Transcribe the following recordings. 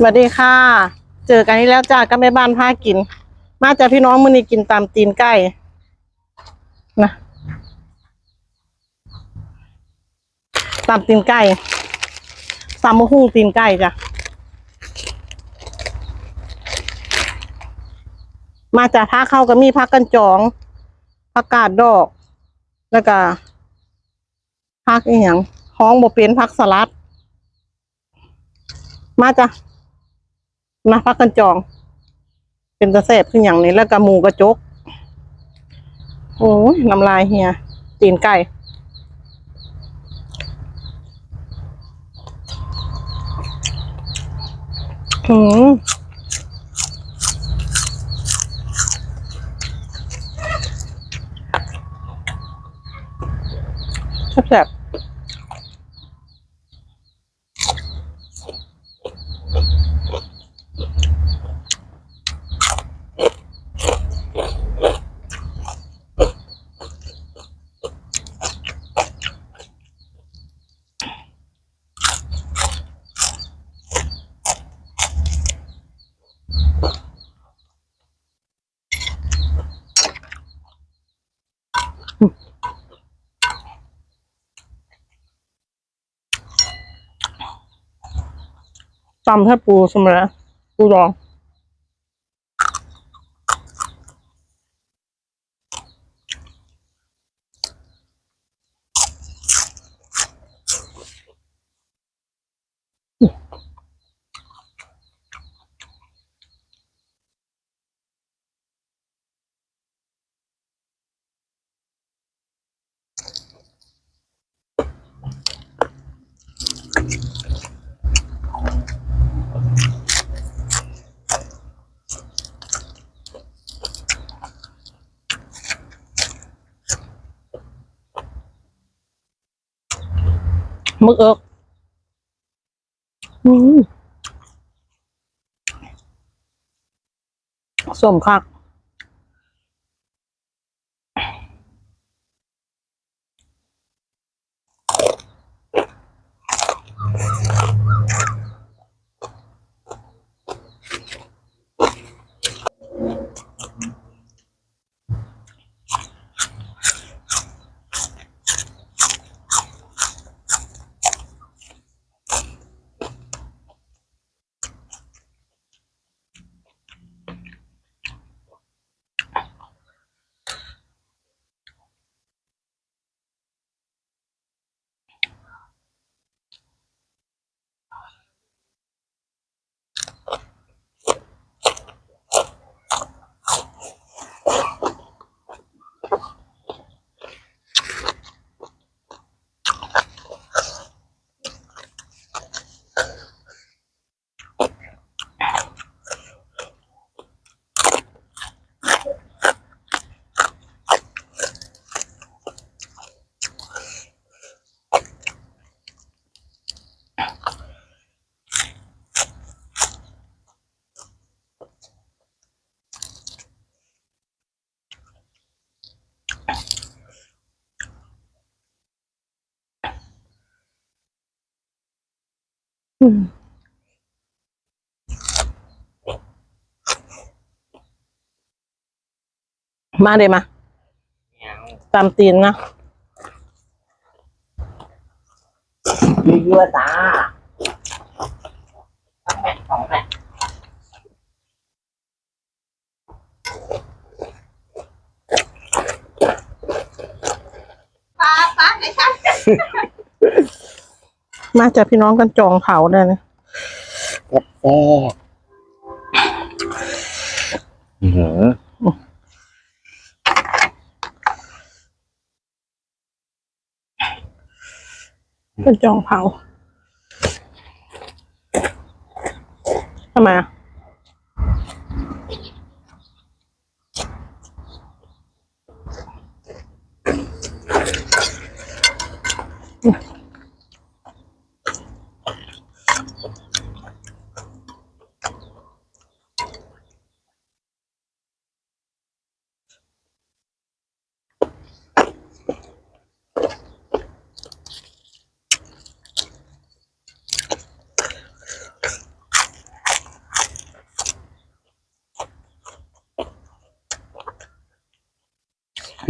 สวัสดีค่ะ เจอกันอีกแล้วจ้าก็แม่บ้านพากิน มาจากพี่น้องมือนี้กินตามตีนไก่นะตามตีนไก่ตามมะฮุ่งตีนไก่จ้ะมาจากท่าเข้าก็มีพักกันจองผักกาดดอก แล้วก็พักอีหยังห้องบ่เป็นพักสลัด มาจ้ะ มาพักกันจอง เป็นตะแสบขึ้นอย่างนี้แล้วก็หมูกระจกโอ้ยน้ำลายเฮียตีนไก่อืมแซ่บ ตำให้ปูสมระปูดอง มึกเอิกส้มสมคัก มมาเดี๋ยวมาตามตีนนะยั่วตาแม่ของแม่ป้าป้าไหนคะ มาจากพี่น้องกันจองเผาได้นะแซ่บแซ่บอื้อหือกันจองเผาทำไมอะ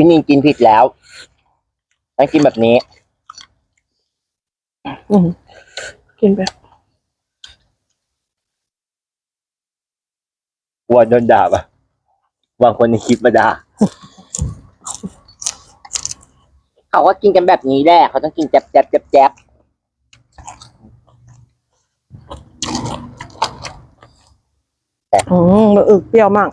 พี่นินกินผิดแล้วต้องกินแบบนี้ อืมกินไปกลัวโดนด่าปะบางคนในคลิปมาด่าเขาก็กินกันแบบนี้แหละเขาต้องกินแจ๊บแจ๊บแจ๊บแจ๊บอืมมันอึกเปรี้ยวมาก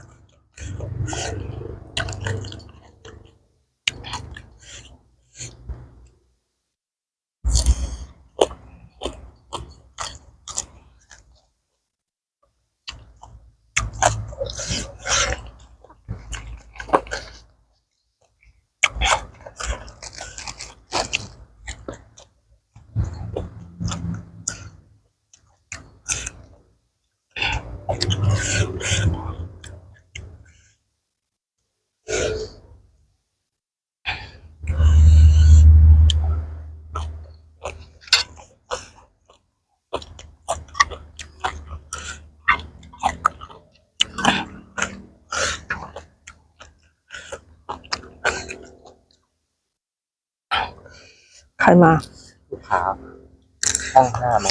ใครมา ลูกค้าตั้งห้าไหม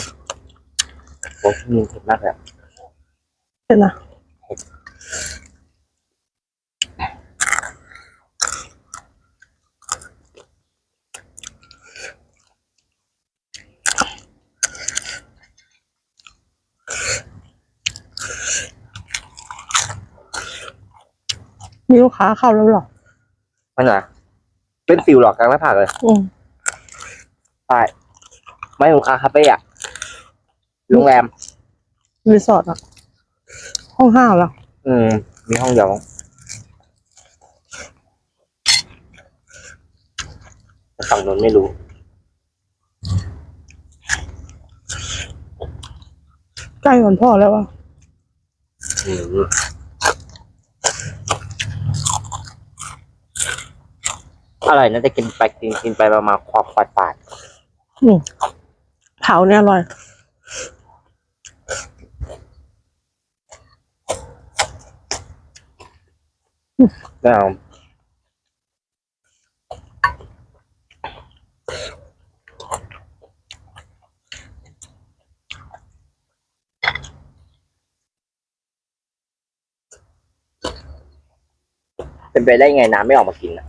โอ้พี่นินเผ็ดมากเลยอะ เป็นนะมีลูกค้าเข้าแล้วเหรอมันอะเป็นฟิวหรอกกลางหน้าผากเลยอืมใช่ไม่ลูกค้าคาเฟ่อะโรงแรม รีสอร์ทอะ ห้องห้าเหรอ อืม มีห้องเดียวมั้งแต่ฝั่งนู้นไม่รู้ ใกล้ก่อนพ่อแล้วอะอืมอร่อยนะแต่กินไปกินกินไปประมาณความฝาดฝาดอืมเผาเนี่ยอร่อย Now, เป็นไปได้ไงน้ำไม่ออกมากินอะ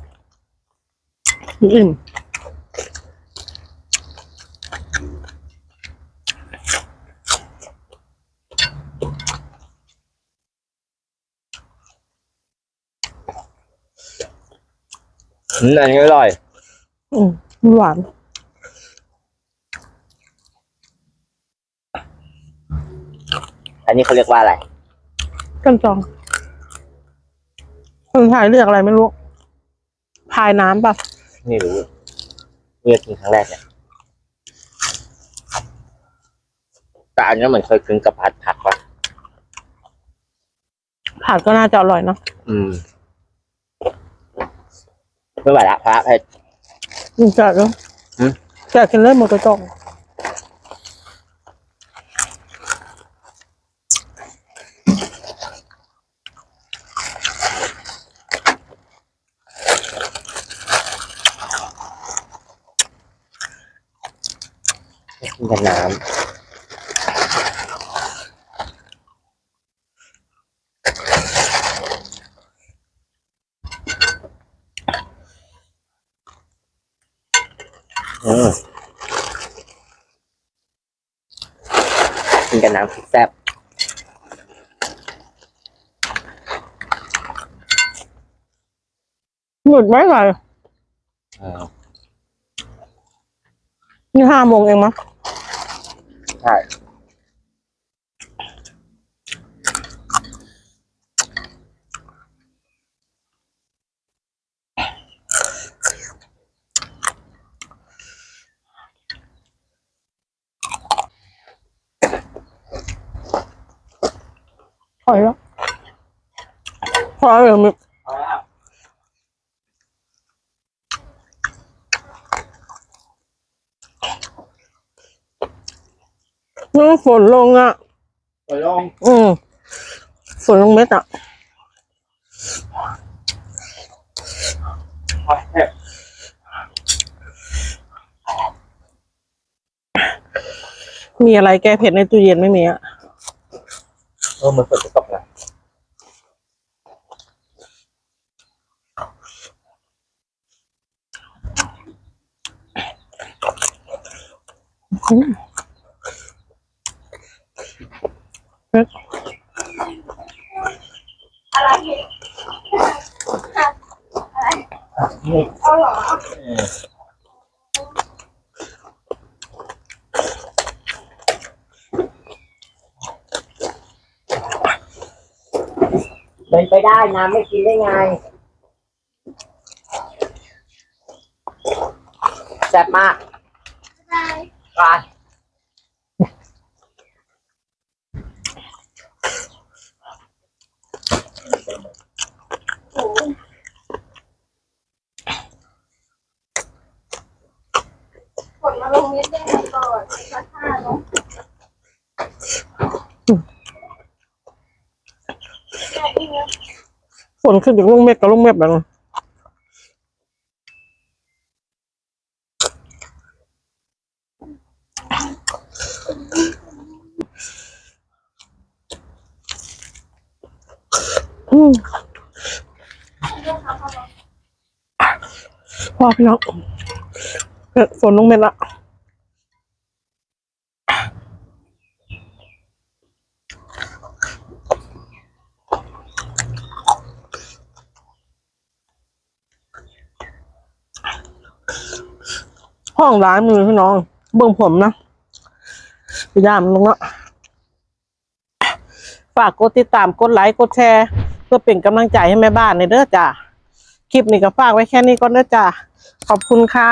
อืม อืมอันนี้อร่อย อืมหวาน อันนี้เขาเรียกว่าอะไร กันจอง คนไทยเรียกอะไรไม่รู้ พายน้ำปะไม่รู้เรียกกินครั้งแรกเนี่ยแต่อันนี้เหมือนเคยกินกับผัดผักว่ะผัดก็น่าจะอร่อยเนอะอืม ไม่ไหวละพระเผ็ดอืมแกะแล้วหืมแกะกินเล่นหมดกระจองกินกับน้ำ กินกับน้ำแซ่บหยุดไม่ไหวอืมนี่ห้าโมงเองมั้งใช่ ถอยแล้วพอแล้วมีนี่ฝนลงอะไปลองอืมฝนลงเม็ดอะโอ้ยเผ็ดมีอะไรแก้เผ็ดในตู้เย็นไม่มีอะ เออมันฝนจะตกแล้วอืมเผ็ดนี่เอาเหร เป็นไปได้น้ำไม่กินได้ไงแซ่บมากได้ไป โอ้ผลมาลงนิดนึงก่อนสักห้าเนาะแค่นี้นะ ฝ นขึ้นจากลุงเม็ดกับลุงเม็ดแบบนั้นอืมพอพี่น้องเผ็ดฝนลงเม็ดละ ห้องร้านมือพี่น้อง เบิ่งผมนะพยายามลงละฝากกดติดตามกดไลค์กดแชร์ เพื่อเป็นกำลังใจให้แม่บ้านในเด้อจ้าคลิปนี้ก็ฝากไว้แค่นี้ก่อนเด้อจ้ะขอบคุณค่ะ